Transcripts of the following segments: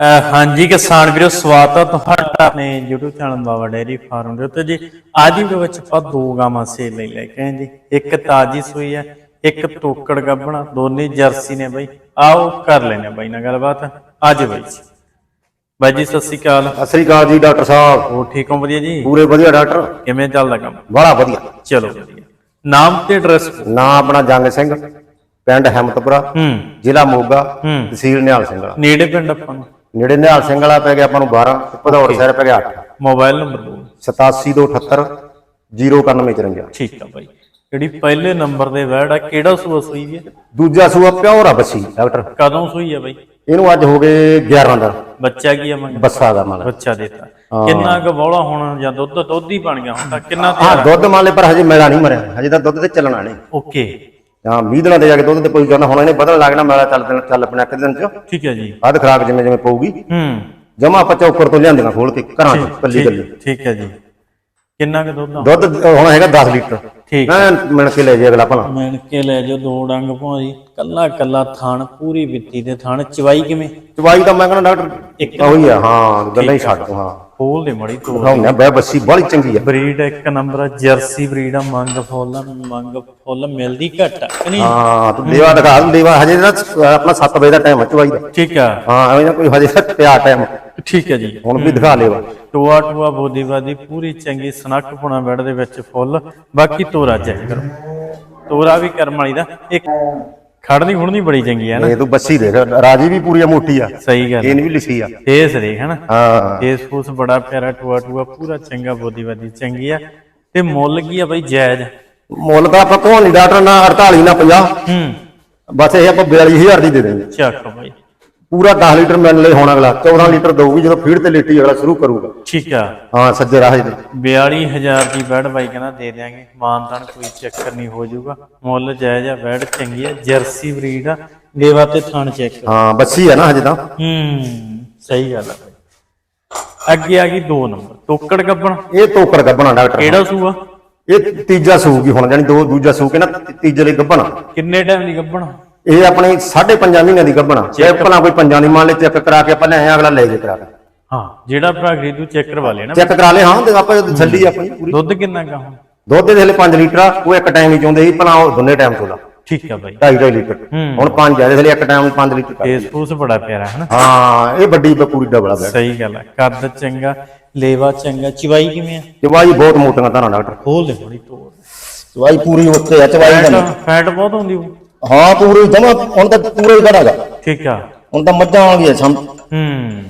ਹਾਂਜੀ ਕਿਸਾਨ ਵੀਰੋ ਸਵਾਗਤ ਹੈ ਤੁਹਾਡਾ ਆਪਣੇ YouTube channel Baba dairy farm ਦੇ ਉੱਤੇ ਜੀ। ਅੱਜ ਦੀ ਵਿੱਚ ਆਪਾਂ ਦੋ ਗਾਵਾਂ ਸੇਲ ਲਈ ਲੈ ਕੇ ਆਏ ਜੀ। ਇੱਕ ਤਾਜੀ ਸੂਈ ਹੈ ਇੱਕ ਟੋਕੜ ਗੱਬਣਾ ਦੋਨੇ ਜਰਸੀ ਨੇ ਬਾਈ। ਆਓ ਕਰ ਲੈਨੇ ਬਾਈ ਨਾਲ ਗੱਲਬਾਤ। ਅੱਜ ਬਾਈ ਜੀ। ਬਾਈ ਜੀ ਸਤਿ ਸ਼੍ਰੀ ਅਕਾਲ। ਸਤਿ ਸ੍ਰੀ ਅਕਾਲ ਜੀ ਡਾਕਟਰ ਸਾਹਿਬ। ਹੋ ਠੀਕ ਹੋ? ਵਧੀਆ ਜੀ? ਪੂਰੇ ਵਧੀਆ ਡਾਕਟਰ। ਕਿਵੇਂ ਚੱਲਦਾ ਕੰਮ? ਬੜਾ ਵਧੀਆ। ਚਲੋ ਵਧੀਆ। ਨਾਮ ਤੇ ਐਡਰੈਸ ਨਾਂ ਆਪਣਾ ਜੰਗ ਸਿੰਘ ਪਿੰਡ ਹੈਮਤਪੁਰਾ ਹੂੰ। ਜ਼ਿਲ੍ਹਾ ਮੋਗਾ ਤਹਿਸੀਲ ਨਿਹਾਲ ਸਿੰਘ। ਨੇੜੇ ਪਿੰਡ ਆਪਾਂ ਨੂੰ। ਨੇੜੇ ਨਿਹਾਲ ਸਿੰਘ ਵਾਲਾ ਪੈ ਗਿਆ ਆਪਾਂ ਨੂੰ 12 ਤੇ ਭਦੌੜ ਸ਼ਹਿਰ ਪੈ ਗਿਆ 8 ਮੋਬਾਈਲ ਨੰਬਰ ਬੋਲ 8728 09154 ਠੀਕ ਆ ਬਾਈ। ਜਿਹੜੀ ਪਹਿਲੇ ਨੰਬਰ ਦੇ ਵਰਡ ਆ ਕਿਹੜਾ ਸੂਆ ਸੂਈ ਹੈ ਦੂਜਾ ਸੂਆ ਪਿਓਰ ਆ ਬੱਸੀ ਡਾਕਟਰ। ਕਦੋਂ ਸੂਈ ਆ ਬਾਈ? ਇਹਨੂੰ ਅੱਜ ਹੋ ਗਏ 11 ਦਾ। ਬੱਚਾ ਕੀ ਆ ਮੰਗ ਬੱਸਾ ਦਾ ਮਤਲਬ ਬੱਚਾ ਦੇਤਾ। ਕਿੰਨਾ ਕੁ ਬੋਲਾ ਹੋਣਾ ਜਾਂ ਦੁੱਧ ਦੁੱਧ ਹੀ ਬਣ ਗਿਆ ਹੁਣ ਤਾਂ। ਕਿੰਨਾ ਹਾਂ ਦੁੱਧ ਮੰਨ ਲੈ ਪਰ ਹਜੇ ਮੈਲਾ ਨਹੀਂ ਮਰਿਆ। ਹਜੇ ਤਾਂ ਦੁੱਧ ਤੇ ਚੱਲਣਾ ਨਹੀਂ। ਓਕੇ ਹਾਂ 20 ਦਿਨਾਂ ਤੇ ਜਾ ਕੇ ਦੁੱਧ ਤੇ ਕੋਈ ਜਾਣਾ ਹੁਣ ਇਹਨੇ ਬਦਲ ਲੱਗਣਾ ਮੈਲਾ ਚੱਲ ਦੇਣਾ ਚੱਲ ਆਪਣਾ ਇੱਕ ਦਿਨ ਚ। ਠੀਕ ਹੈ ਜੀ। ਅੱਧ ਖਰਾਕ ਜਿਵੇਂ ਜਿਵੇਂ ਪਊਗੀ। ਹੂੰ। ਜਮਾ ਆਪਾਂ ਚੌਕਰ ਤੋਂ ਲਿਆਂਦੀਆਂ ਖੋਲ ਕੇ ਘਰਾਂ ਚ ਕੱਲੀ ਕੱਲੀ ਠੀਕ ਠੀਕ ਹੈ ਜੀ। ਕਿੰਨਾ ਕੁ ਦੁੱਧ ਆ? ਦੁੱਧ ਹੁਣ ਹੈਗਾ 10 ਲੀਟਰ। ਠੀਕ। ਮੈਂ ਮਿਣ ਕੇ ਲੈ ਜੇ ਅਗਲਾ ਭਲਾ। ਮਿਣ ਕੇ ਲੈ ਜੋ ਦੋ ਡੰਗ ਭਾਜੀ ਕੱਲਾ ਕੱਲਾ ਥਣ ਪੂਰੀ ਵਿੱਤੀ ਦੇ ਥਣ। ਚਵਾਈ ਕਿਵੇਂ? ਚਵਾਈ ਤਾਂ ਮੈਂ ਕਹਿੰਦਾ ਡਾਕਟਰ ਇੱਕ ਉਹੀ ਆ ਹਾਂ ਗੱਲਾਂ ਹੀ ਛੱਡ ਹਾਂ। ਖੋਲ ਦੇ ਮੜੀ ਤੋਂ ਦਿਖਾਉਂਦੇ ਆ ਬੈ ਬੱਸੀ ਬੜੀ ਚੰਗੀ ਆ। ਬਰੀਡ ਇੱਕ ਨੰਬਰ ਆ ਜਰਸੀ ਬਰੀਡ ਆ ਮੰਗ ਫੁੱਲ ਆ, ਮੰਗ ਫੁੱਲ ਮਿਲਦੀ ਘੱਟ ਆ ਕਿ ਨਹੀਂ? ਹਾਂ ਤੂੰ ਦੇਵਾ ਦਿਖਾ ਦੂੰ ਦੇਵਾ ਹਜੇ ਨਾ ਆਪਣਾ 7 ਵਜੇ ਦਾ ਟਾਈਮ ਹੈ ਚਵਾਈ ਦਾ। ਠੀਕ ਆ। ਹਾਂ ਐਵੇਂ ਨਾ ਕੋਈ ਹਜੇ ਤੱਕ ਪਿਆ ਟਾਈਮ ਠੀਕ ਹੈ ਜੀ। ਹੁਣ ਵੀ ਦਿਖਾ ਲੇਵਾ ਟੋਆ ਟੋਆ ਬੋਦੀਵਾਦੀ ਪੂਰੀ ਚੰਗੀ ਸਨੱਖ ਪੁਣਾ ਬੈਡ ਦੇ ਵਿੱਚ ਫੁੱਲ ਬਾਕੀ ਤੋਰਾ ਚੈੱਕ ਕਰੋ। ਤੋਰਾ ਵੀ ਕਰਮ ਵਾਲੀ ਦਾ ਇੱਕ ਖੜਨੀ ਖੁੜਨੀ ਬੜੀ ਚੰਗੀ ਹੈ ਨਾ। ਇਹ ਤੂੰ ਬੱਸੀ ਦੇਖ ਰਾਜੀ ਵੀ ਪੂਰੀ ਮੋਟੀ ਆ। ਸਹੀ ਗੱਲ ਇਹਨ ਵੀ ਲਿਖੀ ਆ। ਫੇਸ ਦੇਖ ਹਨਾ? ਹਾਂ। ਫੇਸ ਫੂਸ ਬੜਾ ਪਿਆਰਾ ਟੋਆ ਟੋਆ ਪੂਰਾ ਚੰਗਾ ਬੋਦੀਵਾਦੀ ਚੰਗੀ ਆ। ਤੇ ਮੁੱਲ ਕੀ ਆ ਬਈ ਜਾਇਜ਼? ਮੁੱਲ ਤਾਂ ਆਪਾਂ ਕੋਹ ਨਹੀਂ ਡਾਕਟਰ ਨਾ 48 ਨਾ 50 ਹੂੰ। ਬਸ ਇਹ ਆਪਾਂ 42000 ਦੀ ਦੇ ਦੇਂਗੇ ਚੱਕ ਬਈ। ਪੂਰਾ 10 ਲੀਟਰ ਮਿਲ ਲੈ ਹੁਣ ਅਗਲਾ 14 ਲੀਟਰ ਦਊਗੀ ਜਦੋਂ ਫੀਡ ਤੇ ਲੇਟੀ ਅਗਲਾ ਸ਼ੁਰੂ ਕਰੂਗਾ। ਠੀਕ ਆ। ਹਾਂ ਸੱਜੇ ਰਾਹ ਦੇ 42000 ਦੀ ਬੈਡ ਬਾਈ ਕਹਿੰਦਾ ਦੇ ਦਿਆਂਗੇ। ਮਾਨਤਾਨ ਕੋਈ ਚੱਕਰ ਨਹੀਂ ਹੋ ਜਾਊਗਾ। ਮੁੱਲ ਜਾਇਜ਼ ਆ ਬੈਡ ਚੰਗੀ ਆ ਜਰਸੀ ਬਰੀਡ ਆ ਲੇਵਾ ਤੇ ਥਣ ਚੈੱਕ ਹਾਂ ਬੱਸੀ ਆ ਨਾ ਹਜੇ ਤਾਂ। ਹੂੰ ਸਹੀ ਗੱਲ ਆ ਬਾਈ। ਅੱਗੇ ਆ ਗਈ 2 ਨੰਬਰ ਟੋਕੜ ਗੱਬਣ। ਇਹ ਟੋਕਰ ਗੱਬਣਾ ਡਾਕਟਰ ਕਿਹੜਾ ਸੂਆ? ਇਹ ਤੀਜਾ ਸੂਗੀ ਹੁਣ ਜਾਨੀ ਦੋ ਦੂਜਾ ਸੂ ਕੇ ਨਾ ਤੀਜੇ ਲਈ ਗੱਬਣਾ ਕਿੰਨੇ ਟਾਈਮ ਦੀ ਗੱਬਣ? ਇਹ ਆਪਣੇ 5.5 ਮਹੀਨਿਆਂ ਦੀ ਗੱਬਣਾ ਜੇ ਭਲਾ ਕੋਈ ਪੰਜਾਂ ਦੀ ਮੰਨ ਲੈ ਚੈੱਕ ਕਰਾ ਕੇ ਆਪਾਂ ਲੈ ਅਗਲਾ ਲੈ ਜੇ ਕਰਾ ਕੇ। ਹਾਂ ਜਿਹੜਾ ਭਰਾ ਖਰੀਦੂ ਚੈੱਕ ਕਰਵਾ ਲੈਣਾ ਚੈੱਕ ਕਰਾ ਲੈ ਹਾਂ ਤੇ ਆਪਾਂ ਛੱਡੀ ਆਪਣੀ ਪੂਰੀ। ਦੁੱਧ ਕਿੰਨਾ ਕਾ ਹੁਣ? ਦੁੱਧ ਦੇ ਹਲੇ 5 ਲੀਟਰ ਆ ਉਹ ਇੱਕ ਟਾਈਮ ਹੀ ਚਾਹੁੰਦੇ ਸੀ ਭਲਾ ਉਹ ਦੋਨੇ ਟਾਈਮ ਚੋਲਾ। ਠੀਕ ਆ ਬਾਈ। 2.5 ਲੀਟਰ। ਹੁਣ 5 ਆ ਹਲੇ ਇੱਕ ਟਾਈਮ 5 ਲੀਟਰ ਕਰ ਫੇਸ ਫੂਸ ਬੜਾ ਪਿਆਰਾ ਹੈ ਨਾ ਹਾਂ ਇਹ ਵੱਡੀ ਬ- ਪੂਰੀ ਡਬਲ ਬੈਠ। ਸਹੀ ਗੱਲ ਆ ਕੱਦ ਚੰਗਾ ਲੇਵਾ ਚੰਗਾ ਚਵਾਈ ਕਿਵੇਂ ਆ? ਚਵਾਈ ਬਹੁਤ ਮੋਟੀਆਂ ਧਾਰਾਂ ਡਾਕਟਰ। ਖੋਲ ਦੇ ਬੜੀ ਤੋੜ। ਚਵਾਈ ਪੂਰੀ ਉੱਤੇ ਆ ਚਵਾਈ ਫੈਟ ਫੈਟ ਬਹੁਤ ਹੁੰਦੀ ਉਹ ਹਾਂ ਪੂਰੀ ਜਮਾ ਹੁਣ ਤਾਂ ਪੂਰਾ ਹੀ ਖੜਾਗਾ ਠੀਕ ਆ। ਹੁਣ ਤਾਂ ਮੱਝਾਂ ਆ ਗਈਆਂ ਸਮ ਹੂੰ।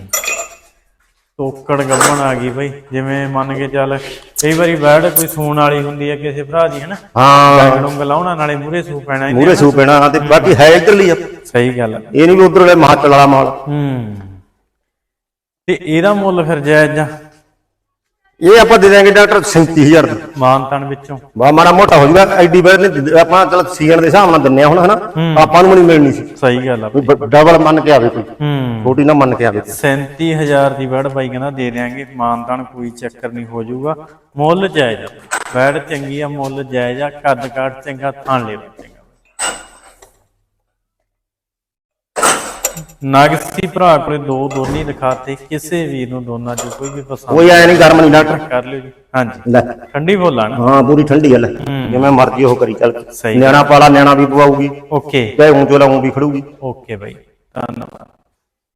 ਟੋਕੜ ਗੱਬਣ ਆ ਗਈ ਬਈ ਜਿਵੇਂ ਮੰਨ ਕੇ ਚੱਲ ਕਈ ਵਾਰੀ ਬੈੜ ਕੋਈ ਸੂਣ ਵਾਲੀ ਹੁੰਦੀ ਹੈ ਕਿਸੇ ਭਰਾ ਦੀ ਹਨਾ? ਹਾਂ। ਡੰਗ ਲਾਉਣਾ ਨਾਲੇ ਮੂਰੇ ਸੂ ਪੈਣਾ ਇਹਨੇ। ਮੂਰੇ ਸੂ ਪੈਣਾ ਤੇ ਬਾਕੀ ਹੈ ਇਧਰਲੀ ਆ। ਸਹੀ ਗੱਲ ਆ। ਇਹ ਨਹੀਂ ਵੀ ਉਧਰਲੇ ਮਹਾਤਲ ਵਾਲਾ ਮਾਲ। ਹੂੰ। ਤੇ ਇਹਦਾ ਮੁੱਲ ਫਿਰ ਜਾਇਜ਼ ਜਾਂ ਇਹ ਆਪਾਂ ਦੇ ਦਾਂਗੇ ਡਾਕਟਰ 37000 ਦੀ। ਮਾਨਤਨ ਵਿੱਚੋਂ। ਬਾ ਮਾੜਾ ਮੋਟਾ ਹੋ ਜਾਊਗਾ ਐਡੀ ਵਾਰ ਨਹੀਂ ਆਪਾਂ ਚਲ ਸੀਜ਼ਨ ਦੇ ਹਿਸਾਬ ਨਾਲ ਦਿੰਨੇ ਹੁਣ ਹਨਾ? ਆਪਾਂ ਨੂੰ ਨਹੀਂ ਮਿਲਣੀ ਸੀ। ਸਹੀ ਗੱਲ ਆ। ਡਬਲ ਮੰਨ ਕੇ ਆਵੇ ਕੋਈ। ਛੋਟੀ ਨਾ ਮੰਨ ਕੇ ਆਵੇ 37000 ਦੀ ਬੈੜ ਬਾਈ ਕਹਿੰਦਾ ਦੇ ਦਿਆਂਗੇ। ਮਾਨਤਨ ਕੋਈ ਚੱਕਰ ਨਹੀਂ ਹੋ ਜਾਊਗਾ ਮੁੱਲ ਜਾਇਜ਼ ਬੈੜ ਚੰਗੀ ਆ ਮੁੱਲ ਜਾਇਜ਼ ਆ। ਕੱਦ ਕਾਠ ਚੰਗਾ ਥਾਂ ਲੈ ਚੰਗਾ ਨਾਗਸੀ ਭਰਾ ਕੋਲੇ ਦੋ ਦੋਨੀ ਦਿਖਾਤੇ ਕਿਸੇ ਵੀਰ ਨੂੰ ਦੋਨਾਂ ਚੋਂ ਕੋਈ ਵੀ ਪਸੰਦ ਕੋਈ ਐ ਨਹੀਂ ਗਰਮ ਨਹੀਂ ਡਾਕਟਰ ਕਰ ਲਿਓ ਜੀ। ਹਾਂਜੀ। ਲੈ। ਠੰਡੀ ਬੋਲਾਂ ਨਾ। ਹਾਂ ਪੂਰੀ ਠੰਡੀ ਗੱਲ ਜਿਵੇਂ ਮਰਜ਼ੀ ਉਹ ਕਰੀ ਚੱਲ। ਸਹੀ। ਨਿਆਣਾ ਪਾਲਾ ਨਿਆਣਾ ਵੀ ਪਵਾਉਗੀ ਓਕੇ। ਚਾਹੇ ਚੋਲਾ ਊਂ ਵੀ ਖੜੂਗੀ। ਓਕੇ ਬਾਈ ਧੰਨਵਾਦ।